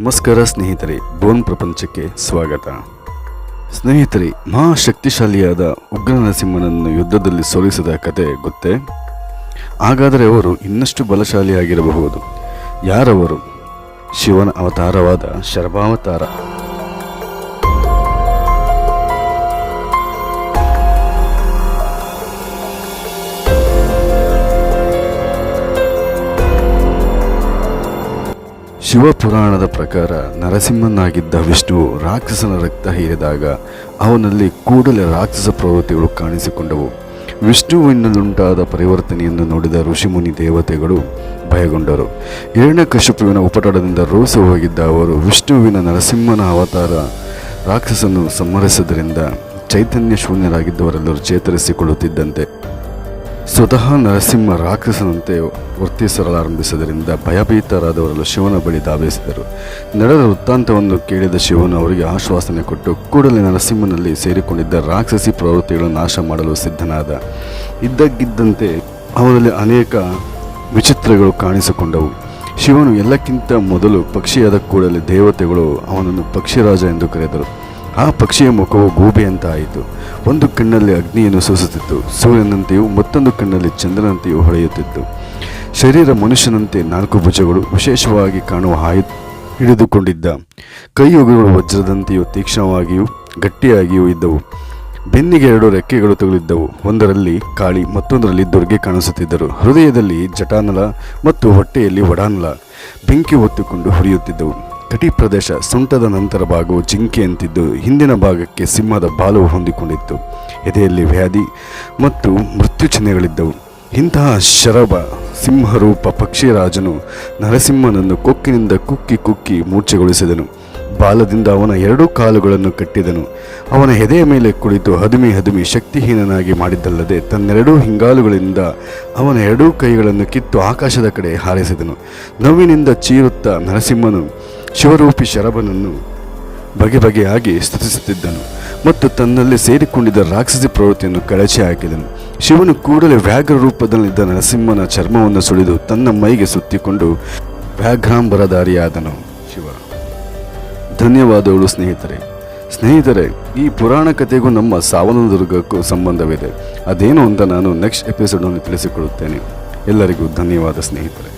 ನಮಸ್ಕಾರ ಸ್ನೇಹಿತರೆ, ಬೋನ್ ಪ್ರಪಂಚಕ್ಕೆ ಸ್ವಾಗತ. ಸ್ನೇಹಿತರೆ, ಮಹಾಶಕ್ತಿಶಾಲಿಯಾದ ಉಗ್ರ ನರಸಿಂಹನನ್ನು ಯುದ್ಧದಲ್ಲಿ ಸೋಲಿಸಿದ ಕತೆ ಗೊತ್ತೇ? ಹಾಗಾದರೆ ಅವರು ಇನ್ನಷ್ಟು ಬಲಶಾಲಿಯಾಗಿರಬಹುದು. ಯಾರವರು? ಶಿವನ ಅವತಾರವಾದ ಶರ್ವಾವತಾರ ಶಿವಪುರಾಣದ ಪ್ರಕಾರ ನರಸಿಂಹನಾಗಿದ್ದ ವಿಷ್ಣುವು ರಾಕ್ಷಸನ ರಕ್ತ ಹೀರಿದಾಗ ಅವನಲ್ಲಿ ಕೂಡಲೇ ರಾಕ್ಷಸ ಪ್ರವೃತ್ತಿಗಳು ಕಾಣಿಸಿಕೊಂಡವು. ವಿಷ್ಣುವಿನಲ್ಲುಂಟಾದ ಪರಿವರ್ತನೆಯನ್ನು ನೋಡಿದ ಋಷಿಮುನಿ ದೇವತೆಗಳು ಭಯಗೊಂಡರು. ಹಿರಣ್ಯಕಶಿಪುವಿನ ಉಪಟಳದಿಂದ ರೋಸಿ ಹೋಗಿದ್ದ ಅವರು ವಿಷ್ಣುವಿನ ನರಸಿಂಹನ ಅವತಾರ ರಾಕ್ಷಸನ್ನು ಸಂಹರಿಸಿದ್ದರಿಂದ ಚೈತನ್ಯ ಶೂನ್ಯರಾಗಿದ್ದವರೆಲ್ಲರೂ ಚೇತರಿಸಿಕೊಳ್ಳುತ್ತಿದ್ದಂತೆ. ಸ್ವತಃ ನರಸಿಂಹ ರಾಕ್ಷಸನಂತೆ ವರ್ತಿಸಲಾರಂಭಿಸಿದ್ದರಿಂದ ಭಯಭೀತರಾದವರಲ್ಲ ಶಿವನ ಬಳಿ ಧಾವಿಸಿದರು. ನಡೆದ ವೃತ್ತಾಂತವನ್ನು ಕೇಳಿದ ಶಿವನು ಅವರಿಗೆ ಆಶ್ವಾಸನೆ ಕೊಟ್ಟು, ಕೂಡಲೇ ನರಸಿಂಹನಲ್ಲಿ ಸೇರಿಕೊಂಡಿದ್ದ ರಾಕ್ಷಸಿ ಪ್ರವೃತ್ತಿಗಳನ್ನು ನಾಶ ಮಾಡಲು ಸಿದ್ಧನಾದ. ಇದ್ದಕ್ಕಿದ್ದಂತೆ ಅವರಲ್ಲಿ ಅನೇಕ ವಿಚಿತ್ರಗಳು ಕಾಣಿಸಿಕೊಂಡವು. ಶಿವನು ಎಲ್ಲಕ್ಕಿಂತ ಮೊದಲು ಪಕ್ಷಿಯಾದ ಕೂಡಲೇ ದೇವತೆಗಳು ಅವನನ್ನು ಪಕ್ಷಿರಾಜ ಎಂದು ಕರೆದರು. ಆ ಪಕ್ಷಿಯ ಮುಖವು ಗೂಬೆಯಂತ ಆಯಿತು ಒಂದು ಕಣ್ಣಲ್ಲಿ ಅಗ್ನಿಯನ್ನು ಸೂಸುತ್ತಿತ್ತು. ಸೂರ್ಯನಂತೆಯೂ ಮತ್ತೊಂದು ಕಣ್ಣಲ್ಲಿ ಚಂದ್ರನಂತೆಯೂ ಹೊಳೆಯುತ್ತಿತ್ತು. ಶರೀರ ಮನುಷ್ಯನಂತೆ ನಾಲ್ಕು ಭುಜಗಳು ವಿಶೇಷವಾಗಿ ಕಾಣುವ ಹಾಯು ಹಿಡಿದುಕೊಂಡಿದ್ದ. ಕೈಯುಗಗಳು ವಜ್ರದಂತೆಯೂ ತೀಕ್ಷ್ಣವಾಗಿಯೂ ಗಟ್ಟಿಯಾಗಿಯೂ ಇದ್ದವು. ಬೆನ್ನಿಗೆ ಎರಡು ರೆಕ್ಕೆಗಳು ತಗುಲಿದ್ದವು. ಒಂದರಲ್ಲಿ ಕಾಳಿ, ಮತ್ತೊಂದರಲ್ಲಿ ದುರ್ಗೆ ಕಾಣಿಸುತ್ತಿದ್ದರು. ಹೃದಯದಲ್ಲಿ ಜಟಾನಲ ಮತ್ತು ಹೊಟ್ಟೆಯಲ್ಲಿ ವಡಾನಲ ಬೆಂಕಿ ಹೊತ್ತುಕೊಂಡು ಹುರಿಯುತ್ತಿದ್ದವು ಕಟಿ ಪ್ರದೇಶ ಸೊಂಟದ ನಂತರ ಭಾಗವು ಜಿಂಕೆಯಂತಿದ್ದು ಹಿಂದಿನ ಭಾಗಕ್ಕೆ ಸಿಂಹದ ಬಾಲವು ಹೊಂದಿಕೊಂಡಿತ್ತು. ಎದೆಯಲ್ಲಿ ವ್ಯಾಧಿ ಮತ್ತು ಮೃತ್ಯು ಚಿಹ್ನೆಗಳಿದ್ದವು. ಇಂತಹ ಶರಭ ಸಿಂಹರೂಪ ಪಕ್ಷಿರಾಜನು ನರಸಿಂಹನನ್ನು ಕೊಕ್ಕಿನಿಂದ ಕುಕ್ಕಿ ಕುಕ್ಕಿ ಮೂರ್ಛೆಗೊಳಿಸಿದನು. ಬಾಲದಿಂದ ಅವನ ಎರಡೂ ಕಾಲುಗಳನ್ನು ಕಟ್ಟಿದನು. ಅವನ ಎದೆಯ ಮೇಲೆ ಕುಳಿತು ಹದುಮಿ ಹದುಮಿ ಶಕ್ತಿಹೀನನಾಗಿ ಮಾಡಿದ್ದಲ್ಲದೆ ತನ್ನೆರಡೂ ಹಿಂಗಾಲುಗಳಿಂದ ಅವನ ಎರಡೂ ಕೈಗಳನ್ನು ಕಿತ್ತು ಆಕಾಶದ ಕಡೆ ಹಾರಿಸಿದನು. ನೋವಿನಿಂದ ಚೀರುತ್ತಾ ನರಸಿಂಹನು ಶಿವರೂಪಿ ಶರಭನನ್ನು ಬಗೆ ಬಗೆಯಾಗಿ ಸ್ತುತಿಸುತ್ತಿದ್ದನು ಮತ್ತು ತನ್ನಲ್ಲಿ ಸೇರಿಕೊಂಡಿದ್ದ ರಾಕ್ಷಸಿ ಪ್ರವೃತ್ತಿಯನ್ನು ಕಳಚಿ ಹಾಕಿದನು. ಶಿವನು ಕೂಡಲೇ ವ್ಯಾಘ್ರ ರೂಪದಲ್ಲಿದ್ದ ನರಸಿಂಹನ ಚರ್ಮವನ್ನು ಸುಳಿದು ತನ್ನ ಮೈಗೆ ಸುತ್ತಿಕೊಂಡು ವ್ಯಾಘ್ರಾಂಬರಧಾರಿಯಾದನು ಶಿವ, ಧನ್ಯವಾದಗಳು ಸ್ನೇಹಿತರೆ. ಸ್ನೇಹಿತರೆ, ಈ ಪುರಾಣ ಕಥೆಗೂ ನಮ್ಮ ಸಾವನದುರ್ಗಕ್ಕೂ ಸಂಬಂಧವಿದೆ. ಅದೇನು ಅಂತ ನಾನು ನೆಕ್ಸ್ಟ್ ಎಪಿಸೋಡ್ನಲ್ಲಿ ತಿಳಿಸಿಕೊಡುತ್ತೇನೆ. ಎಲ್ಲರಿಗೂ ಧನ್ಯವಾದ ಸ್ನೇಹಿತರೆ.